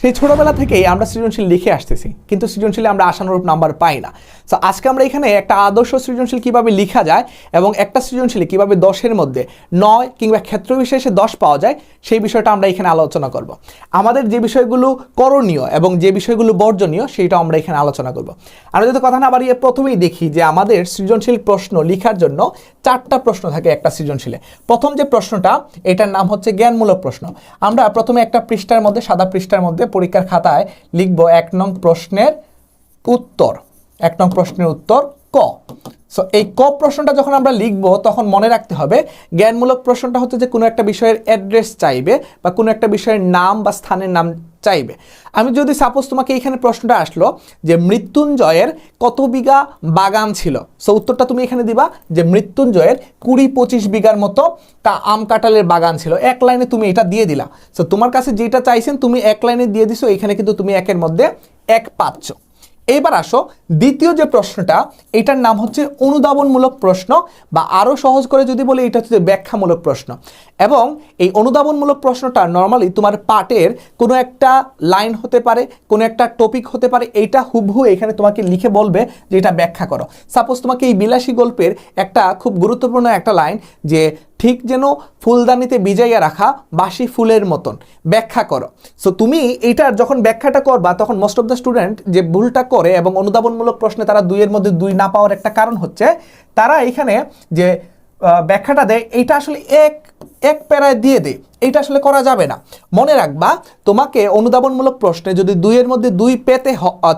সেই ছোটবেলা থেকেই আমরা সৃজনশীল লিখে আসতেছি, কিন্তু সৃজনশীলে আমরা আশানুরূপ নাম্বার পাই না। তো আজকে আমরা এখানে একটা আদর্শ সৃজনশীল কীভাবে লিখা যায় এবং একটা সৃজনশীলে কীভাবে দশের মধ্যে নয় কিংবা ক্ষেত্র বিশেষে দশ পাওয়া যায়, সেই বিষয়টা আমরা এখানে আলোচনা করব। আমাদের যে বিষয়গুলো করণীয় এবং যে বিষয়গুলো বর্জনীয় সেইটা আমরা এখানে আলোচনা করব। আমরা যদি কথা না বাড়িয়ে প্রথমেই দেখি যে আমাদের সৃজনশীল প্রশ্ন লিখার জন্য চারটা প্রশ্ন থাকে একটা সৃজনশীলে। প্রথম যে প্রশ্নটা, এটার নাম হচ্ছে জ্ঞানমূলক প্রশ্ন। আমরা প্রথমে একটা পৃষ্ঠার মধ্যে, সাদা পৃষ্ঠার মধ্যে পরীক্ষার খাতায় লিখব এক নং প্রশ্নের উত্তর। এক নং প্রশ্নের উত্তর ক। সো এই ক প্রশ্নটা যখন আমরা লিখব, তখন মনে রাখতে হবে, জ্ঞানমূলক প্রশ্নটা হচ্ছে যে কোনো একটা বিষয়ের অ্যাড্রেস চাইবে বা কোনো একটা বিষয়ের নাম বা স্থানের নাম চাইবে। আমি যদি সাপোজ তোমাকে এখানে প্রশ্নটা আসলো যে মৃত্যুঞ্জয়ের কত বিঘা বাগান ছিল? সো উত্তরটা তুমি এখানে দিবা যে মৃত্যুঞ্জয়ের কুড়ি পঁচিশ বিঘার মতো তা আম কাঁঠালের বাগান ছিল। এক লাইনে তুমি এটা দিয়ে দিলা। সো তোমার কাছে যেটা চাইছেন তুমি এক লাইনে দিয়ে দিছো, এখানে কিন্তু তুমি একের মধ্যে এক পাচ্ছ। এইবার আসো দ্বিতীয় যে প্রশ্নটা, এটার নাম হচ্ছে অনুধাবনমূলক প্রশ্ন বা আরও সহজ করে যদি বলি, এটা হচ্ছে ব্যাখ্যামূলক প্রশ্ন। এবং এই অনুধাবনমূলক প্রশ্নটা নর্মালি তোমার পাঠের কোনো একটা লাইন হতে পারে, কোনো একটা টপিক হতে পারে এইটা হুবহু এখানে তোমাকে লিখে বলবে যে এটা ব্যাখ্যা করো। সাপোজ তোমাকে এই বিলাসী গল্পের একটা খুব গুরুত্বপূর্ণ একটা লাইন যে ঠিক যেন ফুলদানিতে বিজাইয়া রাখা বাসি ফুলের মতন। ব্যাখ্যা করো। সো তুমি এইটার যখন ব্যাখ্যাটা করবা, তখন মোস্ট অফ দ্য স্টুডেন্ট যে ভুলটা করে এবং অনুধাবনমূলক প্রশ্নে তারা দুইয়ের মধ্যে দুই না পাওয়ার একটা কারণ হচ্ছে, তারা এখানে যে ব্যাখ্যাটা দেয় এইটা আসলে এক এক প্যারায় দিয়ে দেয়। এইটা আসলে করা যাবে না। মনে রাখবা, তোমাকে অনুধাবনমূলক প্রশ্নে যদি দুইয়ের মধ্যে দুই পেতে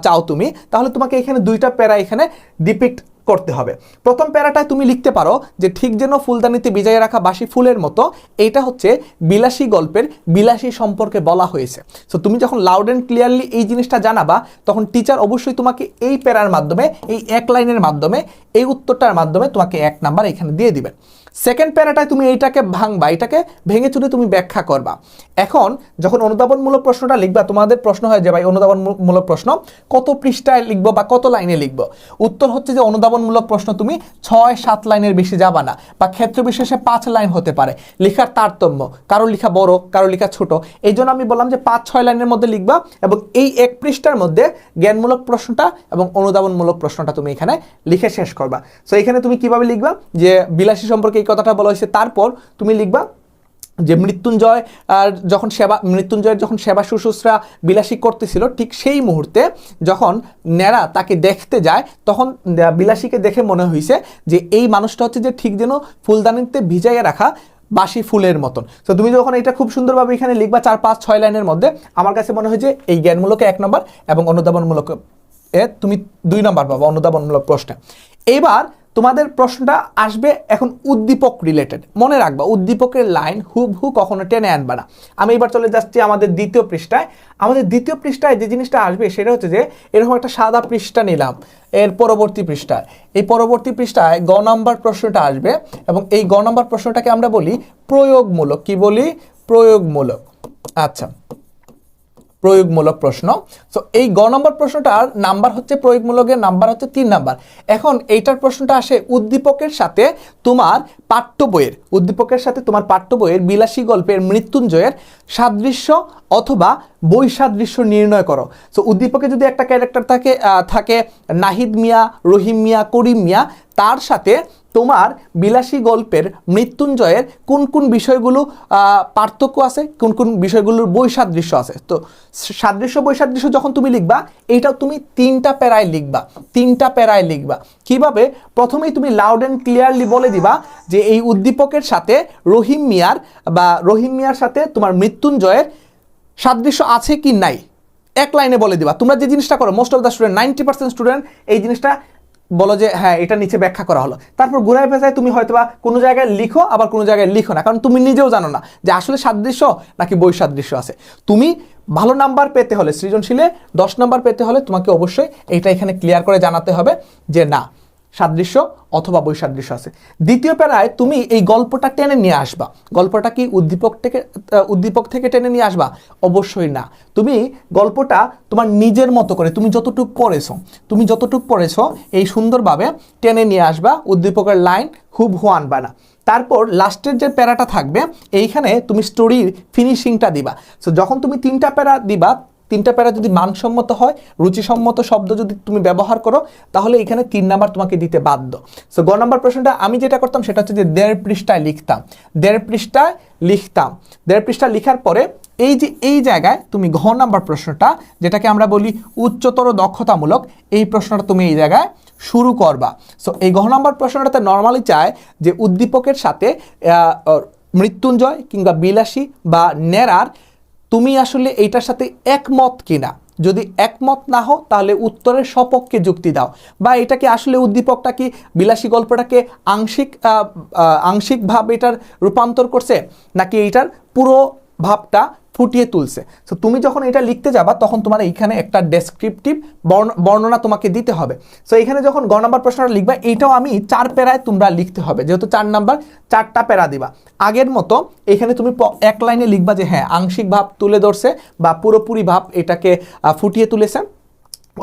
চাও তুমি, তাহলে তোমাকে এখানে দুইটা প্যারা এখানে ডিপিক্ট করতে হবে। প্রথম প্যারাটায় তুমি লিখতে পারো যে ঠিক যেন ফুলদানিতে বিজায় রাখা বাসি ফুলের মতো, এটা হচ্ছে বিলাসী গল্পের বিলাসী সম্পর্কে বলা হয়েছে। সো তুমি যখন লাউড অ্যান্ড ক্লিয়ারলি এই জিনিসটা জানাবা, তখন টিচার অবশ্যই তোমাকে এই প্যারার মাধ্যমে, এই এক লাইনের মাধ্যমে, এই উত্তরটার মাধ্যমে তোমাকে এক নাম্বার এখানে দিয়ে দিবেন। সেকেন্ড প্যারাটায় তুমি এইটাকে ভাঙবা, এটাকে ভেঙে চুরে তুমি ব্যাখ্যা করবা। এখন যখন অনুধাবনমূলক প্রশ্নটা লিখবা, তোমাদের প্রশ্ন হয় যে, ভাই, অনুধাবনমূলক প্রশ্ন, কত পৃষ্ঠায় লিখব বা কত লাইনে লিখব? উত্তর হচ্ছে যে, অনুধাবনমূলক প্রশ্ন তুমি ছয়, সাত লাইনের বেশি যাবা না, বা ক্ষেত্র বিশেষে পাঁচ লাইন হতে পারে। লেখার তারতম্য কারও লেখা বড় কারও লেখা ছোট, এই জন্য আমি বললাম যে, পাঁচ, ছয় লাইনের মধ্যে লিখবা এবং এই এক পৃষ্ঠার মধ্যে জ্ঞানমূলক প্রশ্নটা এবং অনুধাবনমূলক প্রশ্নটা তুমি এখানে লিখে শেষ করবা। সো এখানে তুমি কীভাবে লিখবা? যে, বিলাসী সম্পর্কে এই কথাটা বলা হয়েছে। তারপর তুমি লিখবা যে মৃত্যুঞ্জয়, আর যখন সেবা, মৃত্যুঞ্জয়ের যখন সেবা শুশ্রূষা বিলাসী করতেছিল, ঠিক সেই মুহূর্তে যখন নেড়া তাকে দেখতে যায়, তখন বিলাসীকে দেখে মনে হয়েছে যে এই মানুষটা হচ্ছে যে ঠিক যেন ফুলদানিতে ভিজাইয়া রাখা বাসি ফুলের মতন। তো তুমি যখন এটা খুব সুন্দরভাবে এখানে লিখবা চার, পাঁচ, ছয় লাইনের মধ্যে, আমার কাছে মনে হয় যে এই জ্ঞানমূলকে এক নম্বর এবং অনুধাবনমূলক, এ, তুমি দুই নম্বর পাবো, অনুধাবনমূলক প্রশ্নে। এবার তোমাদের প্রশ্নটা আসবে এখন উদ্দীপক রিলেটেড মনে রাখবা, উদ্দীপকের লাইন হুবহু কখনো টেনে আনবা না। আমি এবার চলে যাচ্ছি আমাদের দ্বিতীয় পৃষ্ঠায়। আমাদের দ্বিতীয় পৃষ্ঠায় যে জিনিসটা আসবে সেটা হচ্ছে যে, এরকম একটা সাদা পৃষ্ঠা নিলাম এর পরবর্তী পৃষ্ঠায়। এই পরবর্তী পৃষ্ঠায় গ নম্বর প্রশ্নটা আসবে এবং এই গ নম্বর প্রশ্নটাকে আমরা বলি প্রয়োগমূলক। কি বলি? প্রয়োগমূলক। আচ্ছা। প্রয়োগমূলক প্রশ্ন। তো এই গ নম্বর প্রশ্নটার নাম্বার হচ্ছে প্রয়োগমূলকের নাম্বার হচ্ছে তিন নাম্বার। এখন এইটার প্রশ্নটা আসে উদ্দীপকের সাথে তোমার পাঠ্য বইয়ের, উদ্দীপকের সাথে তোমার পাঠ্য বইয়ের বিলাসী গল্পের মৃত্যুঞ্জয়ের সাদৃশ্য অথবা বৈসাদৃশ্য নির্ণয় করো। সো উদ্দীপকে যদি একটা ক্যারেক্টার থাকে থাকে নাহিদ মিয়া, রহিম মিয়া, করিম মিয়া, তার সাথে তোমার বিলাসী গল্পের মৃত্যুঞ্জয়ের কোন কোন বিষয়গুলো পার্থক্য আছে? কোন কোন বিষয়গুলোর বৈসাদৃশ্য আছে? তো সাদৃশ্য, বৈসাদৃশ্য যখন তুমি লিখবা, এইটাও তুমি তিনটা প্যারায় লিখবা, তিনটা প্যারায় লিখবা। কীভাবে? প্রথমেই তুমি লাউড অ্যান্ড ক্লিয়ারলি বলে দিবা যে এই উদ্দীপকের সাথে রহিম মিয়ার বা রহিম মিয়ার সাথে তোমার মৃত্যুঞ্জয়ের সাদৃশ্য আছে কি নাই? এক লাইনে বলে দিবা। তোমরা যে জিনিসটা করো most of the student ninety percent student এই জিনিসটা বলো যে হ্যাঁ এটা নিচে ব্যাখ্যা করা হলো। তারপর ঘুরায় পেঁচায় তুমি হয়তো বা কোনো জায়গায় লিখো, আবার কোনো জায়গায় লিখো না, কারণ তুমি নিজেও জানো না যে আসলে সাদৃশ্য নাকি বৈসাদৃশ্য আছে। তুমি ভালো নাম্বার পেতে হলে, সৃজনশীলে দশ নাম্বার পেতে হলে তোমাকে অবশ্যই এটা এখানে ক্লিয়ার করে জানাতে হবে যে না সাদৃশ্য অথবা বৈসাদৃশ্য আছে। দ্বিতীয় প্যারায় তুমি এই গল্পটা টেনে নিয়ে আসবা। গল্পটা কি উদ্দীপক থেকে উদ্দীপক থেকে টেনে নিয়ে আসবা? অবশ্যই না। তুমি গল্পটা তোমার নিজের মতো করে, তুমি যতটুক পড়েছো, তুমি যতটুক পড়েছো, এই সুন্দরভাবে টেনে নিয়ে আসবা উদ্দীপকের লাইন হুব হু আনবা না। তারপর লাস্টের যে প্যারাটা থাকবে, এইখানে তুমি স্টোরির ফিনিশিংটা দিবা। সো যখন তুমি তিনটা প্যারা দিবা তিনটা প্যারা যদি মানসম্মত হয়, রুচিসম্মত শব্দ যদি তুমি ব্যবহার করো, তাহলে এখানে তিন নাম্বার তোমাকে দিতে বাধ্য। সো গ নাম্বার প্রশ্নটা আমি যেটা করতাম সেটা হচ্ছে যে, দেড় পৃষ্ঠায় লিখতাম। দেড় পৃষ্ঠায় লিখতাম। দেড় পৃষ্ঠা লিখার পরে এই যে, এই জায়গায় তুমি ঘ নাম্বার প্রশ্নটা, যেটাকে আমরা বলি উচ্চতর দক্ষতামূলক, এই প্রশ্নটা তুমি এই জায়গায় শুরু করবা। সো এই ঘ নাম্বার প্রশ্নটাতে নর্মালি চায় যে, উদ্দীপকের সাথে মৃত্যুঞ্জয় কিংবা বিলাসী বা নেরার তুমি আসলে এইটার সাথে একমত কিনা? যদি একমত না হও, তাহলে উত্তরের সপক্ষে যুক্তি দাও। বা এটাকে আসলে উদ্দীপকটা কি, বিলাসী গল্পটাকে আংশিক আংশিকভাবে এটার রূপান্তর করছে? নাকি এটার পুরো ভাবটা ফুটিয়ে তুলছে। তো তুমি যখন এটা লিখতে যাবা, তখন তোমার এইখানে একটা ডেসক্রিপটিভ বর্ণনা তোমাকে দিতে হবে। সো এখানে যখন গ নম্বর প্রশ্নটা লিখবা, এইটাও আমি চার প্যারায় তোমরা লিখতে হবে। যেহেতু চার নাম্বার, চারটা প্যারা দিবা। আগের মতো এখানে তুমি এক লাইনে লিখবা যে হ্যাঁ আংশিক ভাব তুলে ধরছে বা পুরোপুরি ভাব এটাকে ফুটিয়ে তুলেছে।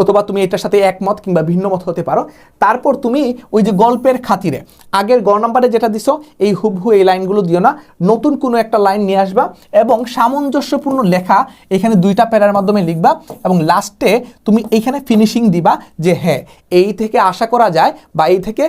অথবা তুমি এটার সাথে একমত কিংবা ভিন্ন মত হতে পারো। তারপর তুমি ওই যে গল্পের খাতিরে, আগের গ নাম্বারে যেটা দিছো, এই হুবহু এই লাইনগুলো দিও না। নতুন কোনো একটা লাইন নিয়ে আসবা এবং সামঞ্জস্যপূর্ণ লেখা এখানে দুইটা প্যারার মাধ্যমে লিখবা এবং লাস্টে তুমি এইখানে ফিনিশিং দিবা যে হ্যাঁ এই থেকে আশা করা যায় বা এই থেকে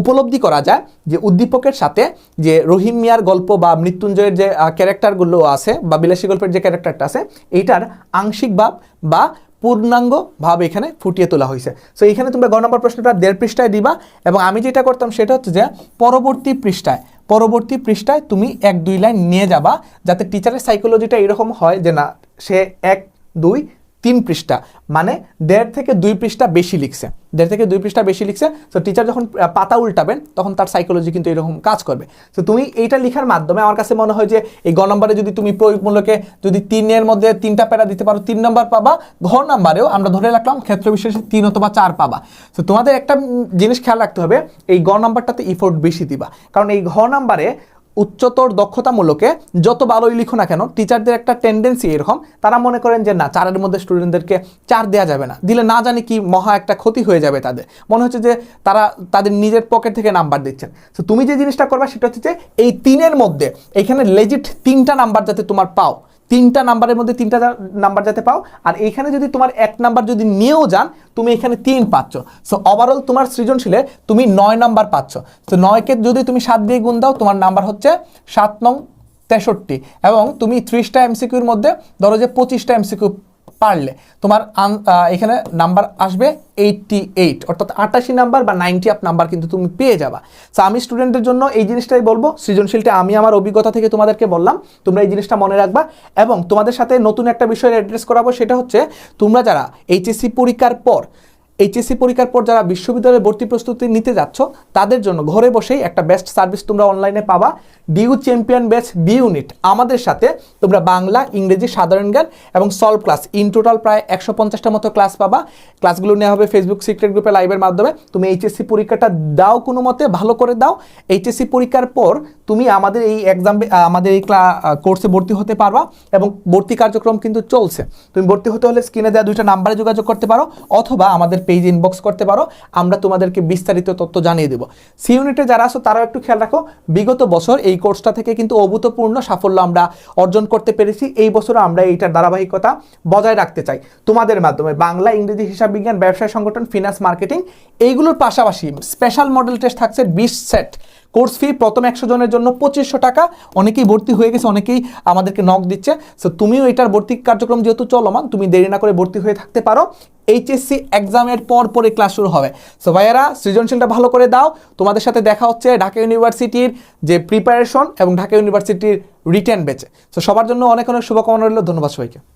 উপলব্ধি করা যায় যে উদ্দীপকের সাথে যে রহিম মিয়ার গল্প বা মৃত্যুঞ্জয়ের যে ক্যারেক্টারগুলো আছে বা বিলাসী গল্পের যে ক্যারেক্টারটা আছে, এইটার আংশিক ভাব বা পূর্ণাঙ্গ ভাব এখানে ফুটিয়ে তোলা হয়েছে। সো এখানে তোমরা গ নম্বর প্রশ্নটা দেড় পৃষ্ঠায় দিবা এবং আমি যেটা করতাম সেটা হচ্ছে যে পরবর্তী পৃষ্ঠায় পরবর্তী পৃষ্ঠায় তুমি এক দুই লাইন নিয়ে যাবা যাতে টিচারের সাইকোলজিটা এরকম হয় যে না, সে এক, দুই তিন পৃষ্ঠা মানে দেড় থেকে দুই পৃষ্ঠা বেশি লিখছে। দেড় থেকে দুই পৃষ্ঠা বেশি লিখছে তো টিচার যখন পাতা উল্টাবেন, তখন তার সাইকোলজি কিন্তু এরকম কাজ করবে। তো তুমি এইটা লেখার মাধ্যমে আমার কাছে মনে হয় যে, এই গ নম্বরে যদি তুমি প্রয়োগমূলকে যদি তিনের মধ্যে তিনটা প্যারা দিতে পারো, তিন নম্বর পাবা, ঘ নাম্বারেও আমরা ধরে রাখলাম ক্ষেত্র বিশেষে তিন অথবা চার পাবা। তো তোমাদের একটা জিনিস খেয়াল রাখতে হবে, এই গ নাম্বারটাতে ইফোর্ট বেশি দিবা। কারণ এই ঘ নাম্বারে উচ্চতর দক্ষতামূলকে যত ভালোই লিখো না কেন টিচারদের একটা টেন্ডেন্সি এরকম। তারা মনে করেন যে, না, চারের মধ্যে স্টুডেন্টদেরকে চার দেওয়া যাবে না। দিলে না জানি কি মহা একটা ক্ষতি হয়ে যাবে তাদের। মনে হচ্ছে যে, তারা তাদের নিজের পকেট থেকে নাম্বার দিচ্ছেন। তো তুমি যে জিনিসটা করবা, সেটা হচ্ছে যে, এই তিনের মধ্যে, এখানে লেজিট তিনটা নাম্বার যাতে তোমার পাও। তিনটা নাম্বারের মধ্যে তিনটা নাম্বার যাতে পাও। আর এইখানে যদি তোমার এক নাম্বার যদি নিয়েও যান, তুমি এখানে তিন পাচ্ছ। সো ওভারঅল তোমার সৃজনশীলে তুমি নয় নাম্বার পাচ্ছ। তো নয়কে যদি তুমি সাত দিয়ে গুণ দাও, তোমার নাম্বার হচ্ছে সাত নং তেষট্টি। এবং তুমি ত্রিশটা এমসিকিউর মধ্যে, ধরো যে পঁচিশটা এমসিকিউ পারলে। তোমার এখানে নাম্বার আসবে এইটটি এইট অর্থাৎ আটাশি নাম্বার বা নাইনটি আপ নাম্বার কিন্তু তুমি পেয়ে যাবা। সো আমি স্টুডেন্টদের জন্য এই জিনিসটাই বলব, সৃজনশীলটা আমি আমার অভিজ্ঞতা থেকে তোমাদেরকে বললাম, তোমরা এই জিনিসটা মনে রাখবা এবং তোমাদের সাথে নতুন একটা বিষয়ের অ্যাড্রেস করাবো, সেটা হচ্ছে তোমরা যারা এইচএসসি পরীক্ষার পর এইচএসসি পরীক্ষার পর যারা বিশ্ববিদ্যালয়ে ভর্তি প্রস্তুতি নিতে যাচ্ছ, তাদের জন্য ঘরে বসেই একটা বেস্ট সার্ভিস তোমরা অনলাইনে পাবা। DU champion batch B unit আমাদের সাথে তোমরা বাংলা, ইংরেজি, সাধারণ জ্ঞান এবং সলভ ক্লাস ইন টোটাল প্রায় একশো পঞ্চাশটা মতো ক্লাস পাবা। ক্লাসগুলো নেওয়া হবে ফেসবুক সিক্রেট গ্রুপে লাইভের মাধ্যমে। তুমি এইচএসসি পরীক্ষাটা দাও কোনো মতে, ভালো করে দাও। এইচএসসি পরীক্ষার পর তুমি আমাদের এই এক্সাম আমাদের এই ক্লা কোর্সে ভর্তি হতে পারবা এবং ভর্তি কার্যক্রম কিন্তু চলছে। তুমি ভর্তি হতে হলে স্ক্রিনে দেওয়া দুইটা নাম্বারে যোগাযোগ করতে পারো অথবা আমাদের পেজ ইনবক্স করতে পারো, আমরা তোমাদেরকে বিস্তারিত তথ্য জানিয়ে দেবো। সি ইউনিটে যারা আসো তারাও একটু খেয়াল রাখো, বিগত বছর এই কোর্সটা থেকে কিন্তু অভূতপূর্ণ সাফল্য আমরা অর্জন করতে পেরেছি। এই বছরও আমরা এইটার ধারাবাহিকতা বজায় রাখতে চাই। তোমাদের মাধ্যমে বাংলা, ইংরেজি, হিসাব বিজ্ঞান, ব্যবসায় সংগঠন ফিনান্স মার্কেটিং এইগুলোর পাশাপাশি স্পেশাল মডেল টেস্ট থাকছে বিশ সেট কোর্স ফি, প্রথম একশো জনের জন্য পঁচিশশো টাকা। অনেকেই ভর্তি হয়ে গেছে, অনেকেই আমাদেরকে নক দিচ্ছে। সো তুমিও এটার ভর্তি কার্যক্রম যেহেতু চলমান, তুমি দেরি না করে ভর্তি হয়ে থাকতে পারো। এইচএসসি এক্সামের পর পরে ক্লাস শুরু হবে। সো ভাইয়ারা, সৃজনশীলটা ভালো করে দাও। তোমাদের সাথে দেখা হচ্ছে ঢাকা ইউনিভার্সিটির যে প্রিপারেশন এবং ঢাকা ইউনিভার্সিটির রিটার্ন বেচে সো সবার জন্য অনেক অনেক শুভকামনা রইল। ধন্যবাদ সবাইকে।